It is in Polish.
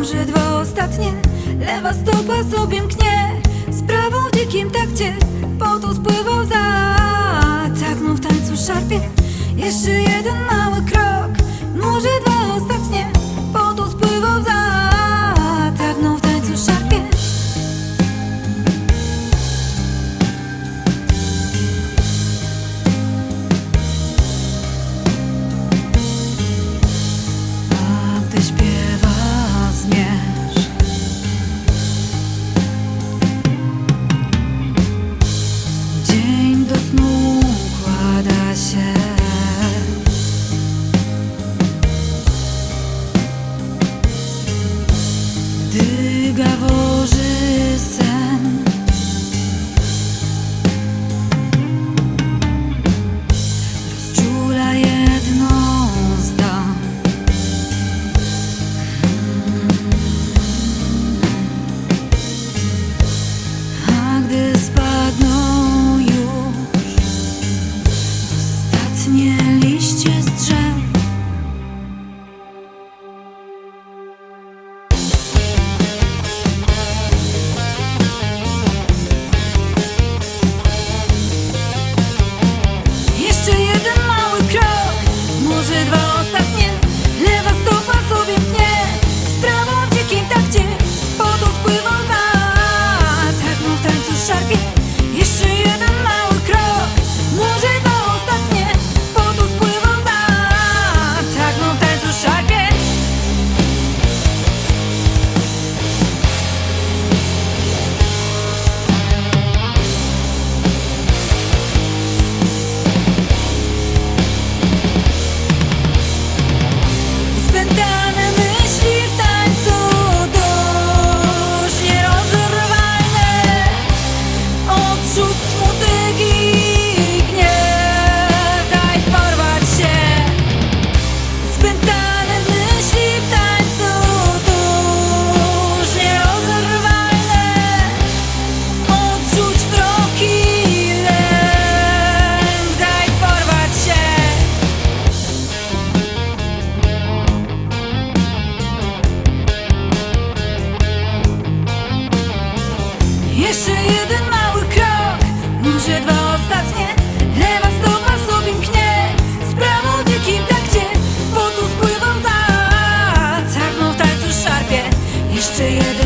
Pamiętam, że dwa ostatnie. Lewa stopa sobie mknie. Z prawą w dzikim takcie. Potu spływał za Tak mu w tańcu szarpie. Jeszcze jeden mały krok. Może dwa ostatnie. Yeah.